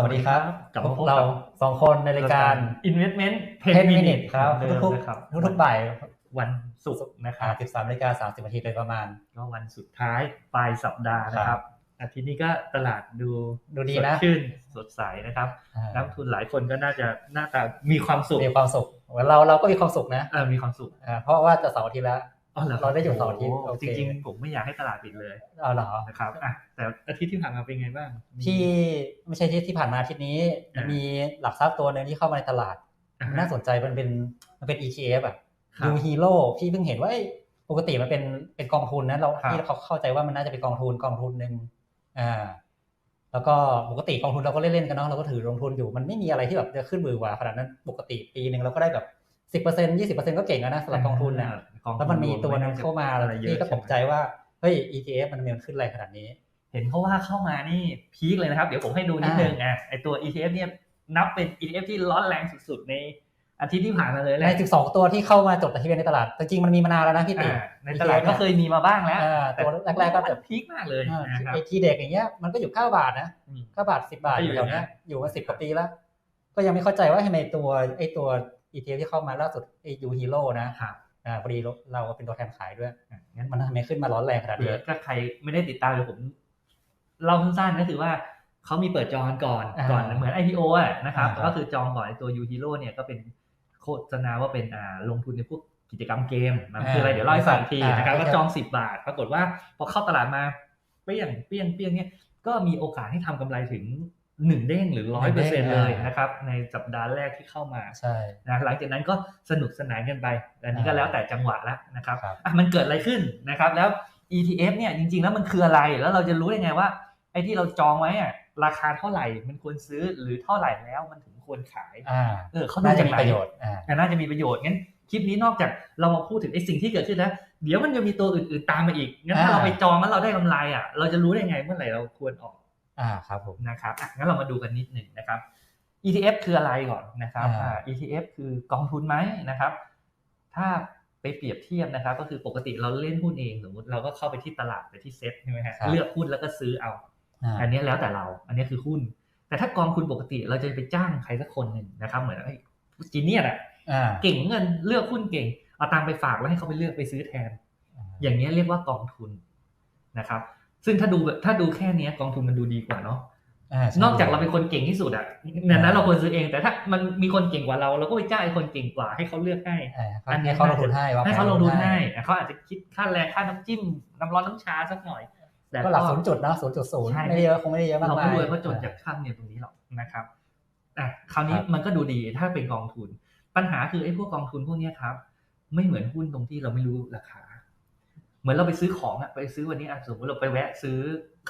สวัสดีครับกลับพมาวพบกเรากับสองคนในรายการ Investment 10 minute ครับเหมือนเดิมทุกนะครับๆทุกๆบ่ายวันศุกร์นะคอ่ารับ13นาฬิกา30นาทีโดยประมาณ ก็วันสุดท้ายปลายสัปดาห์นะคครัรับบอาทิตย์นี้ก็ตลาดดูดูดีนะสชื่นสดใสนะครับอ่านักลงทุนหลายคนก็น่าจะหน้าตามีความสุขมีความสุขเหมือนเราเราก็มีความสุขนะเออมีความสุขอ่าเพราะว่าจะเสาร์อาทิตย์แล้ว อ๋อหคบเราได้อยู่เสาร์อาทิตย์โโหโอเคจริงๆ ผมไม่อยากให้ตลาดปิดเลยเอาเหรอนะครับอะแต่อาทิตย์ที่ผ่านมาเป็นไงบ้างมีที่ไม่ใช่ที่ที่ผ่านมาอาทิตย์นี้อ่ามีมีหลักทรัพย์ตัวหนึ่งที่เข้ามาในตลาดอะน่าสนใจมันเป็นมันเป็น ETF อะครับยูฮีโร่พี่เพิ่งเห็นว่าเอ้ยปกติมันเป็นเป็นกองทุนนะเราครับที่เขาเข้าใจว่ามันน่าจะเป็นกองทุนกองทุนหนึ่งอ่าแล้วก็ปกติกองทุนเราก็เล่นๆกันเนาะเราก็ถือลงทุนอยู่มันไม่มีอะไรที่แบบจะขึ้นมือหว่าขนาดนั้นปกติปีหนึ่งเราก็ได้แบบ สิบเปอร์เซ็นยี่สิบเปอร์เซ็นก็เก่งแล้วนะสำหรับกองทุนเนี่ยกองทุแล้วมันมีตัวหนึงรวเข้ามาอะไรเยอะพี่ก็ตกใจช่ไหมว่าเฮ้ย ETF มันมันขึ้นแรงขนาดนี้ เห็นเขาว่าเข้ามานี่พีคเลยนะครับ เดี๋ยวผมให้ดูนิดนึงอะไอตัว ETF เนี่ยนับเป็น ETF ที่ร้อนแรงสุดๆในอาทิตย์ที่ผ่านมาเลยแหในละ12 ตัวที่เข้ามาจดทะเบียนในตลาดจริงๆมันมีมานานแล้วนะพี่ติอ่าในตลาดก็เคยมีมาบ้างแล้วอ่าตัวแรกๆก็แบบพีคมากเลยอ่านะครับไอทีเด็กอย่างเงี้ยมันก็อยู่ 9 บาทนะอืม9บาท 10 บาทก็ออยู่ยู่แถวเนี้ยนะอยู่มาสิบกว่าปีแล้ว ก็ยังไม่เข้าใจว่าทำไมตัวไอตัว ETF ที่เข้ามาล่าสุดไอยูฮีโร่นะครับอ่าพอดีเราเป็นตัวแทนขายด้วยอะงั้นมันทำไมขึ้นมาร้อนแรงขนาดเผื่นี้อถ้าใครไม่ได้ติดตามเดี๋ยวผมเล่าสั้นๆก็คือว่าเขามีเปิดจองก่อนอ่าก่อนเหมือน IPO อะนะครับอ่าก็คือจองก่อนไอ้ตัว U Hero เนี่ยก็เป็นโฆษณาว่าเป็นอ่าลงทุนในพวกกิจกรรมเกมมันคืออะไรเดี๋ยวเล่าให้ฟังอีกทีนะครับก็จอง 10 บาท ปรากฏว่าพอเข้าตลาดมาเปี้ยงเปี้ยงเปี้ยงเนี่ยก็มีโอกาสให้ทำกำไรถึง หนึ่งเด้งหรือร้อยเปอร์เซ็นต์เลยนะครับในสัปดาห์แรกที่เข้ามาใช่นะหลังจากนั้นก็สนุกสนานกันไปอันนี้ก็แล้วแต่จังหวะแล้วนะครับครับอะมันเกิดอะไรขึ้นนะครับแล้ว ETF เนี่ยจริง ๆ แล้วมันคืออะไรแล้วเราจะรู้ได้ไงว่าไอ้ที่เราจองไว้อะราคาเท่าไหร่มันควรซื้อหรือเท่าไหร่แล้วมันถึงควรขายอ่าเออเขาดูน่าจะจากมีไหนประโยชน์อ่าอะน่าจะมีประโยชน์งั้นคลิปนี้นอกจากเรามาพูดถึงไอ้สิ่งที่เกิดขึ้นแล้ว เดี๋ยวมันจะมีตัวอื่นๆตามมาอีกงั้นถ้าอ่าเราไปจองแล้วเราได้กำไรอะเราจะรู้ได้ไงเมื่อไหร่เราควรออก อ่าครับผมนะครับอะงั้นเรามาดูกันนิดหนึ่งนะครับ ETF คืออะไรก่อนนะครับอ่าอ่า ETF คือกองทุนไหมนะครับ ถ้าไปเปรียบเทียบนะครับ ก็คือปกติเราเล่นหุ้นเองสมมติเราก็เข้าไปที่ตลาดไปที่เซ็ตใช่ไหมฮะเลือกหุ้นแล้วก็ซื้อเอาอ่าอันนี้แล้วแต่เรา อันนี้คือหุ้น แต่ถ้ากองทุนปกติเราจะไปจ้างใครสักคนหนึ่งนะครับ เหมือนไอ้จีเนียอะอ่าเก่งเงินเลือกหุ้นเก่งเอาตังค์ไปฝากแล้วให้เขาไปเลือกไปซื้อแทน อย่างนี้ยเรียกว่ากองทุนนะครับ ซึ่งถ้าดูแบบถ้าดูแค่เนี้ยกองทุนมันดูดีกว่าเนาะอ่าใช่นอกจากเราเป็นคนเก่งที่สุดอะนั้นนั้นเราควรซื้อเองแต่ถ้ามันมีคนเก่งกว่าเราเราก็ไปจ้างไอ้คนเก่งกว่าให้เขาเลือกให้อ่าอันนี้ให้เขาลงทุนให้วให้เขาลงทุนให้ให้เขาอาจจะคิดค่าแรงค่าน้ำจิ้มน้ำร้อนน้ำชาสักหน่อยแต่ก็หลักศูนย์จุดนะศูนย์จุดศูนย์ใช่ไม่ได้เยอะคงไม่ได้เยอะมากเรามายไม่รวยเพราะจนจากค่าธรรมเนียมตรงนี้หรอกนะครับอะคราวนี้ครับมันก็ดูดีถ้าเป็นกองทุน ปัญหาคือไอ้พวกกองทุนพวกเนี้ยครับ ไม่เหมือนหุ้นตรงที่เราไม่รู้ราคา เหมือนเราไปซื้อของอะไปซื้อวันนี้อะสมมติเราไปแวะซื้อ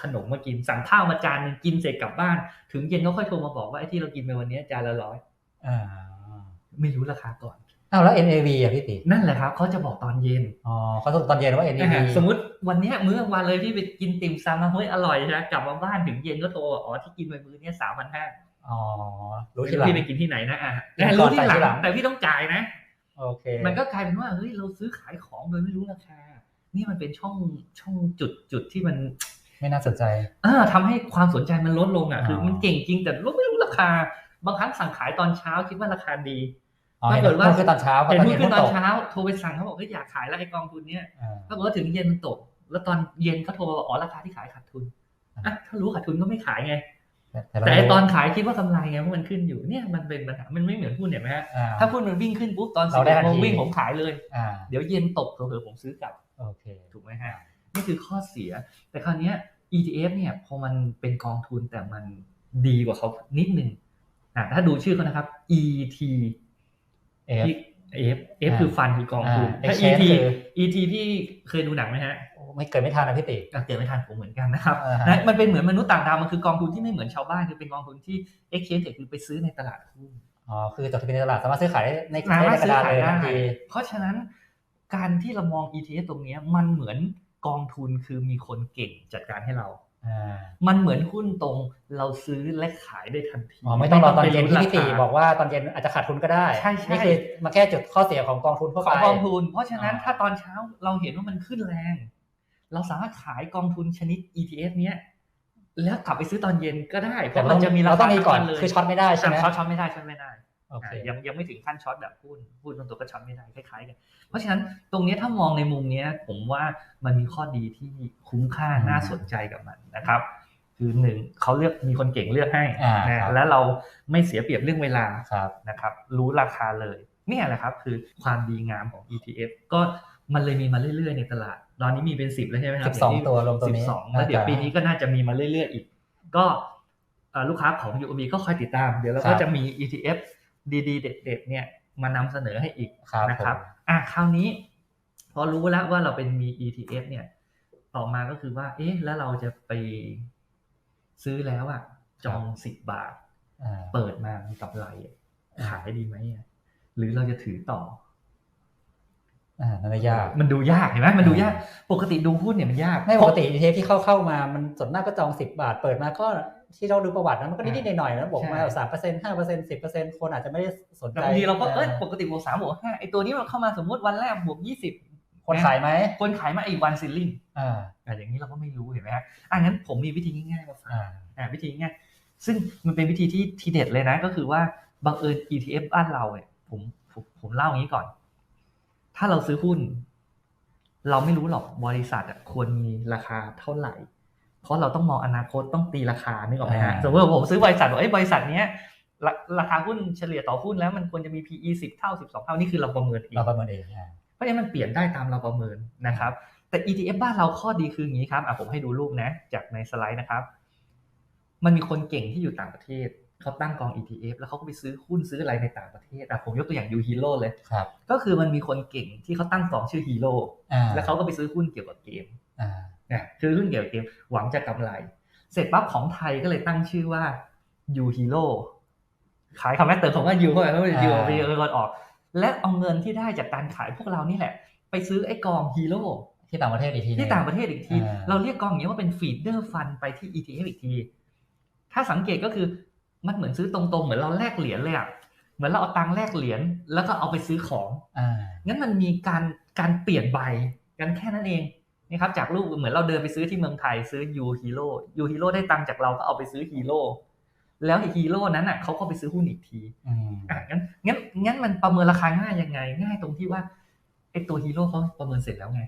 ขนมมากินสั่งข้าวมาจานหนึงกินเสร็จกลับบ้าน ถึงเย็นเขาค่อยโทรมาบอกว่าไอ้ที่เรากินไปวันนี้จานละร้อยอ่าไม่รู้ราคาก่อนอ้าวแล้ว NAV อะพี่ตินั่นแหละครับเขาจะบอกตอนเย็นอ๋อเขาส่งตอนเย็นว่า NAV อ่าสมมติวันเนี้ยมื้อกลางวันเลยพี่ไปกินติ่มซำมาเฮ้ยอร่อยใช่ไหมกลับมาบ้านถึงเย็นก็โทรบอกอ๋อที่กินไปมื้อเนี้สามพันห้าอ๋อรู้ทีหลังพี่ไปกินที่ไหนนะอะกินก่รู้อนที่หลัจ่ายทีหลังงแต่พี่ต้องจ่ายนะโอเค มันก็กลายเป็นว่าเฮ้ยเราซื้อขายของโดยไม่รู้ราคา นี่มันเป็นช่องช่องจุดจุดที่มันไม่น่าสนใจ เออทำให้ความสนใจมันลดลงอะอ๋อคือมันเก่งจริงแต่เราไม่รู้ราคา บางครั้งสั่งขายตอนเช้าคิดว่าราคาดีอ๋อปราเห็นกฏว่าหุ้นขึ้นตอนเช้าเพราะเห็นตอนหุ้เย็นนขึ้หุ้นนตอตนกเช้าโทรไปสั่งเขาบอกเฮ้ยอยากขายแล้วไอ้กองทุนเนี้ยอ่าปรากฏว่าถึงเย็นมันตก แล้วตอนเย็นเขาโทรมาบอกอ๋อราคาที่ขายขาดทุนอะถ้ารู้ขาดทุนก็ไม่ขายไงเราแต่ไอ้รู้ตอนขายคิดว่ากำไรไงเพราะมันขึ้นอยู่เนี่ยมันเป็นปัญหามันไม่เหมือนหุ้นเห็นไหมฮะอ่าถ้าหุ้นมันวิ่งขึ้นปุ๊บตอนสิเราบได้เอ็ดทันโมงทีวิ่งผมขายเลยอ่าเดี๋ยวเย็นตกเผลอๆผมซื้อกลับ โอเคถูกไหมฮะนี่คือข้อเสีย แต่คราวเนี้ย ETF เนี่ยพอมันเป็นกองทุนแต่มันดีกว่าเขานิดนึงอะถ้าดูชื่อเขานะครับ ET F F F คือฟันคือกองทุนอ่าถ้า Exchange ET คือ ET พี่เคยดูหนังไหมฮะไม่เกิดไม่ทันนะพี่ติอะเกิดไม่ทันผมเหมือนกันนะครับอ่าฮะนะมันเป็นเหมือนมนุษย์ต่างดาวมันคือกองทุนที่ไม่เหมือนชาวบ้านคือเป็นกองทุนที่ exchange คือไปซื้อในตลาดหุ้นอ๋อคือจดทะเบียนในตลาดสามารถซื้อขายได้ในสามารถในกระดาษเลยซื้อขายได้ทันทีเพราะฉะนั้น การที่เรามอง ETF ตรงเนี้ยมันเหมือนกองทุนคือมีคนเก่งจัดการให้เราอ่ามันเหมือนหุ้นตรงเราซื้อและขายได้ทันทีอ๋อไม่ต้องรอตอนเย็นที่ไม่พี่ติไปลุ้นบอกว่าตอนเย็นอาจจะขาดทุนก็ได้ใช่ใช่นี่คือมาแก้จุดข้อเสียของกองทุนทั่วขไปองกองทุน เพราะฉะนั้นอ่าถ้าตอนเช้าเราเห็นว่ามันขึ้นแรง เราสามารถขายกองทุนชนิด ETF เนี้ยแล้วกลับไปซื้อตอนเย็นก็ได้เพแต่ราะเรามันจะมีราเราคาต้องมีก่อนทั้งวัเลยคือช็อตไม่ได้ใช่ไหมอะช็อตช็อตไม่ได้ช็อตไม่ได้โอเคอะ ยังยังไม่ถึงขั้นช็อตแบบหุ้นหุ้นบางตัวก็ช็อตไม่ได้คล้ายๆกันเพราะฉะนั้นตรงเนี้ยถ้ามองในมุมเนี้ยผมว่ามันมีข้อดีที่คุ้มค่าอืมน่าสนใจกับมันนะครับคือหนึ่งเขาเลือกมีคนเก่งเลือกให้อ่านะครับแล้วเราไม่เสียเปรียบเรื่องเวลาครับนะครับ รู้ราคาเลยเนี่ยแหละครับคือความดีงามของ ETF ก็มันเลยมีมาเรื่อยๆในตลาด ตอนนี้มีเป็นสิบแล้วใช่ไหมครัสิบสองตัวรวมตัวสินี้บสองแล้วเดี๋ยวปีนี้ก็น่าจะมีมาเรื่อยๆอีก ก็เอ่อลูกค้าของ UOB ก็คอยติดตาม เดี๋ยวเราก็จะมี ETF ดีๆ เด็ดๆเนี่ยมานำเสนอให้อีกครับนะครับผมอะคราวนี้ พอรู้แล้วว่าเราเป็นมี ETF เนี่ย ต่อมาก็คือว่า เอ๊ะ แล้วเราจะไปซื้อแล้วอะจองสิบบาทอ่าเปิดมามีกำไรอะขายดีไหมอะหรือเราจะถือต่ออ่านั่นไม่ยาก มันดูยากเห็นไหมมันดูยาก ปกติดูหุ้นเนี่ยมันยากไม่ปกติ ETF ที่เข้าเข้ามา มันส่วนมากก็จองสิบบาท เปิดมาก็ ที่เราดูประวัตินะมันก็นิดๆหน่อยๆนะบอกมาสามเปอร์เซ็นต์ห้าเปอร์เซ็นต์สิบเปอร์เซ็นต์คนอาจจะไม่ได้สนใจแต่บางทีเราก็เอ้ยปกติบวกสามบวกห้าไอตัวนี้มันเข้ามาสมมติวันแรกบวกยี่สิบคนขายไหมคนขายมาไอ้วันซิลลิงอ่าอะอย่างนี้เราก็ไม่รู้เห็นไหมฮะอะงั้นผมมีวิธีง่ายๆมาฝากอ่าอะวิธีง่ายซึ่งมันเป็นวิธีที่ทีเด็ดเลยนะ ก็คือว่าบังเอิญ ETF บ้านเราเนี่ยผมผมผมเล่าอย่างนี้ก่อน ถ้าเราซื้อหุ้น เราไม่รู้หรอกบริษัทอะควรมีราคาเท่าไหร่ เพราะเราต้องมองอนาคตต้องตีราคานึกออกไหมฮะอ่าสมมติว่าผมซื้อบริษัทบอกเอ้ยบริษัทเนี้ยราราคาหุ้นเฉลี่ยต่อหุ้นแล้วมันควรจะมี PE 10 เท่า 12 เท่านี่คือเราประเมินเองเราประเมินเองอ่าเพราะฉะนั้นมันเปลี่ยนได้ตามเราประเมินนะครับ แต่ ETF บ้านเราข้อดีคืออย่างนี้ครับอะผมให้ดูรูปนะ จากในสไลด์นะครับ มันมีคนเก่งที่อยู่ต่างประเทศเขาตั้งกอง ETF แล้วเขาก็ไปซื้อหุ้นซื้ออะไรในต่างประเทศอะผมยกตัวอย่างยูฮีโร่เลยครับ ก็คือมันมีคนเก่งที่เขาตั้งกองชื่อฮีโร่อ่าแล้วเขาก็ไปซื้อหุ้นเกี่ยวกับเกมอ่า นะคือหุ้นเกี่ยวกับเกมหวังจะกำไร เสร็จปั๊บของไทยก็เลยตั้งชื่อว่ายูฮีโร่ขายคำแรกเติมคำว่ายูเข้าไปเพราะว่ายูไปเออออก และเอาเงินที่ได้จากการขายพวกเรานี่แหละ ไปซื้อไอ้กองฮีโร่ที่ต่างประเทศอีกทีหนึ่ที่ต่างประเทศอีกทีอ่าเราเรียกกองอย่างนี้ว่าเป็นฟีดเดอร์ฟันไปที่ ETF อีกที ถ้าสังเกตก็คือมันเหมือนซื้อตรงๆ เหมือนเราแลกเหรียญเลยอะเหมือนเราเอาตังค์แลกเหรียญแล้วก็เอาไปซื้อของอ่างั้นมันมีการการเปลี่ยนใบกันแค่นั้นเอง นะครับจากรูปเหมือนเราเดินไปซื้อที่เมืองไทยซื้อยูฮีโร่ยูฮีโร่ได้ตังค์จากเราก็เอาไปซื้อฮีโร่แล้วฮีโร่นั้นอะเขาก็ไปซื้อหุ้นอีกทีอืมอะงั้นงั้นงั้นมันประเมินราคาง่ายยังไง ง่ายตรงที่ว่าไอ้ตัวฮีโร่เขาประเมินเสร็จแล้วไง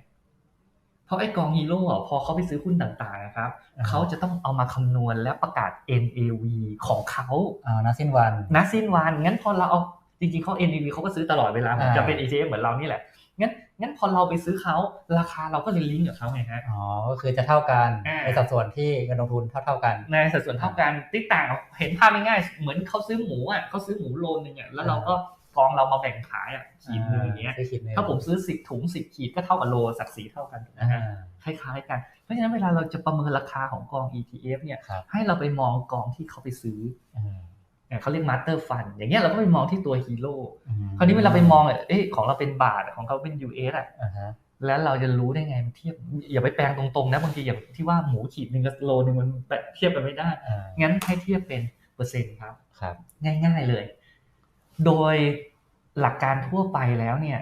เพราะไอ้กองฮีโร่อะพอเขาไปซื้อหุ้นต่างๆนะครับอ่าเขาจะต้องเอามาคำนวณและประกาศ NAV ของเขาอ่านักสิ้นวันนะสิ้นวันงั้นพอเราเอาจริงๆเขา NAV เขาก็ซื้อตลอดเวลาอ่าจะเป็น ETF เหมือนเรานี่แหละงั้น งั้นพอเราไปซื้อเขาราคาเราก็เลยลิงก์กับเขาไงฮะอ๋อก็คือจะเท่ากันอ่าในสัดส่วนที่เงินลงทุนเท่าเท่าๆกัน ในสัดส่วนเท่ากันติ๊กต่างเห็นภาพง่ายๆเหมือนเขาซื้อหมูอะเขาซื้อหมูโลนึงอะแล้วเราก็กองเรามาแบ่งขายอะขีดหนึงอย่างเงี้ยซื้อขีดหนึ่งถ้าผมซื้อสิบถุงสิบขีดก็เท่ากับโลสักสีเท่ากันถูกไหมอ่าฮะคล้ายๆกัน เพราะฉะนั้นเวลาเราจะประเมินราคาของกอง ETF เนี่ยครับให้เราไปมองกองที่เขาไปซื้ออืม เนี่ยเขาเรียกมาสเตอร์ฟันอย่างเงี้ยเราก็ไปมองที่ตัวฮีโร่อืมคราวนี้เวลาไปมองเอ๊ะของเราเป็นบาทของเขาเป็น US อะอ่าฮะแล้วเราจะรู้ได้ไงมันเทียบอย่าไปแปลงตรงๆนะบางทีอย่างที่ว่าหมูขีดหนึ่งกับโลนึงมันเทียบกันไม่ได้อ่างั้นให้เทียบเป็นเปอร์เซ็นต์ครับครับ ง่ายๆเลย โดยหลักการทั่วไปแล้วเนี่ย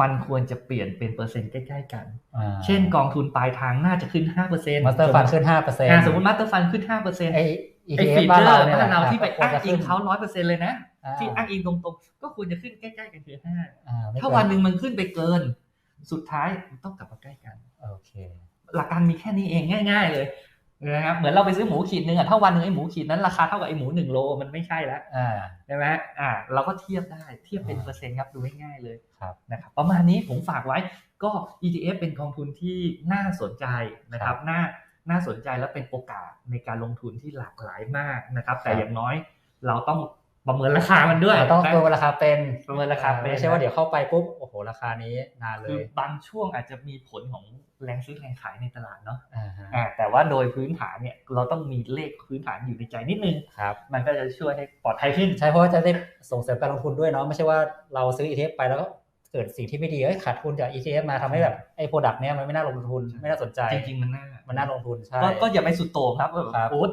มันควรจะเปลี่ยนเป็นเปอร์เซ็นต์ใกล้ๆกันอ่าเช่นกองทุนปลายทางน่าจะขึ้น5%เปอร์เซ็นต์มาสเตอร์ฟันขึ้นห้าเปอร์เซ็นต์สมมติมาสเตอร์ฟันขึ้น5%เปอร์เซ็นต์ไอ ไอ้ ETF ฟีดบ้านเดอเราร์เนี่ยบ้านเราแหละที่ไปควรอ้างจะอิขึ้งนเขาร้อยเปอร์เซ็นต์เลยนะอ่าที่อ้างอิงตรงๆ ก็ควรจะขึ้นใกล้ๆกันคือห้าอ่ไม่ถ้าเกิวันหนึ่งมันขึ้นไปเกิน สุดท้ายมันต้องกลับมาใกล้กันโอเค หลักการมีแค่นี้เองง่าย ๆ เลยนะครับเหมือนเราไปซื้อหมูขีดหนึ่งอะถ้าวันหนึ่งไอ้หมูขีดนั้นราคาเท่ากับไอ้หมูหนึ่งโลมันไม่ใช่แล้วอ่าใช่ไหมอ่า เราก็เทียบได้เทียบเป็นอ่าเปอร์เซ็นต์ครับดูง่ายๆเลยครับนะครับประมาณนี้ผมฝากไว้ก็ ETF เป็นกองทุนที่น่าสนใจนะครับน่า น่าสนใจและเป็นโอกาสในการลงทุนที่หลากหลายมากนะครับ แต่อย่างน้อยเราต้องประเมินราคามันด้วยเราต้องนะตัวราคาเป็นประเมินราคาเป็นไม่ใช่ว่าเดี๋ยวเข้าไปปุ๊บโอ้โหราคานี้นานเลคือยบางช่วงอาจจะมีผลของแรงซื้อแรงขายในตลาดเนาะอ่าฮะอ่าแต่ว่าโดยพื้นฐานเนี่ยเราต้องมีเลขพื้นฐานอยู่ในใจนิดนึงครับมันก็จะช่วยให้ปลอดภัยขึ้นใช่เพราะว่าจะได้ส่งเสริมการลงทุนด้วยเนาะไม่ใช่ว่าเราซื้อ ETF ไปแล้วก็ เกิดสิ่งที่ไม่ดีเอ้ยขาดทุนจาก ETF มาทำให้แบบไอ้โปรดักต์เนี้ยมันไม่น่าลงทุนใช่ไม่น่าสนใจจริงๆมันน่ามันน่าลงทุนใช่ก็ก็อย่าไปสุดโต่งครับแบบครับโอ๊ต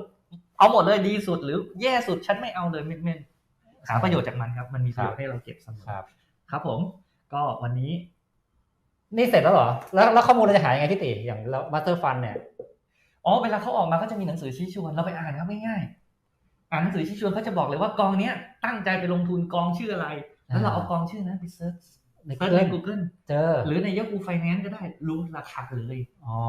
เอาหมดเลยดีสุดหรือแย่สุดฉันไม่เอาเลยไม่ไม่หาประโยชน์จากมันครับ มันมีประโยชน์ให้เราเก็บเสมอครับ ครับผม ก็วันนี้ นี่เสร็จแล้วเหรอ แล้วแล้วข้อมูลเราจะหายังไงพี่ติอย่างเรามาสเตอร์ฟันเนี่ยอ๋อเวลาเขาออกมาก็จะมีหนังสือชี้ชวนเราไปอ่านครับง่ายๆอ่านหนังสือชี้ชวนเขาจะบอกเลยว่ากองเนี้ยตั้งใจไปลงทุนกองชื่ออะไร แล้วเราเอากองชื่อนั้นไปเซิร์ช ในเซิร์ชเพื่ในอน Google เจอ หรือใน Yahoo Finance ก็ได้รู้ราคาเลยอ๋อ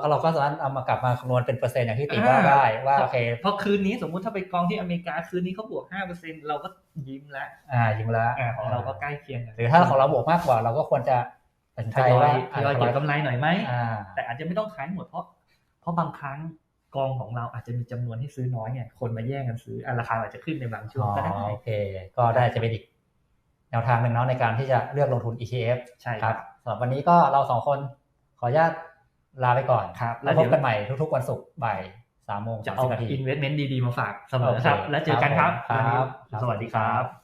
ก็เราก็สามารถเอามากลับมาคำนวณเป็นเปอร์เซ็นต์อย่างที่ติว่าได้ว่าโอเคพอคืนนี้สมมุติถ้าไปกองที่อเมริกาคืนนี้เขาบวก5%เราก็ยิ้มแล้วอ่ายิงแล้วอ่าของเราก็ใกล้เคียงกันหรือถ้าของเราบวกมากกว่าเราก็ควรจะตัดสินทใจยอยว่าทยอยเก็บกำไรหน่อยไหมอ่าแต่อาจจะไม่ต้องขายหมดเพราะ เพราะบางครั้งกองของเราอาจจะมีจำนวนให้ซื้อน้อยเนี่ยคนมาแย่งกันซื้ออะราคาอาจจะขึ้นในบางช่วงอ๋อก็ได้โอเค ก็ได้จะเป็นอีก แนวทางหนึ่งเนาะในการที่จะเลือกลงทุน ETF ใช่คครัรับบสำหรับวันนี้ก็เราสองคนขออนุญาตลาไปก่อนครับแล้วพบกันใหม่ทุกๆวันศุกร์บ่ายสามโมงจะสามเอาสิบนาที investment ดีๆ มาฝากเสมอโอเคครับ แล้วเจอกันครับครับวันนี้ครับสวัสดีครับ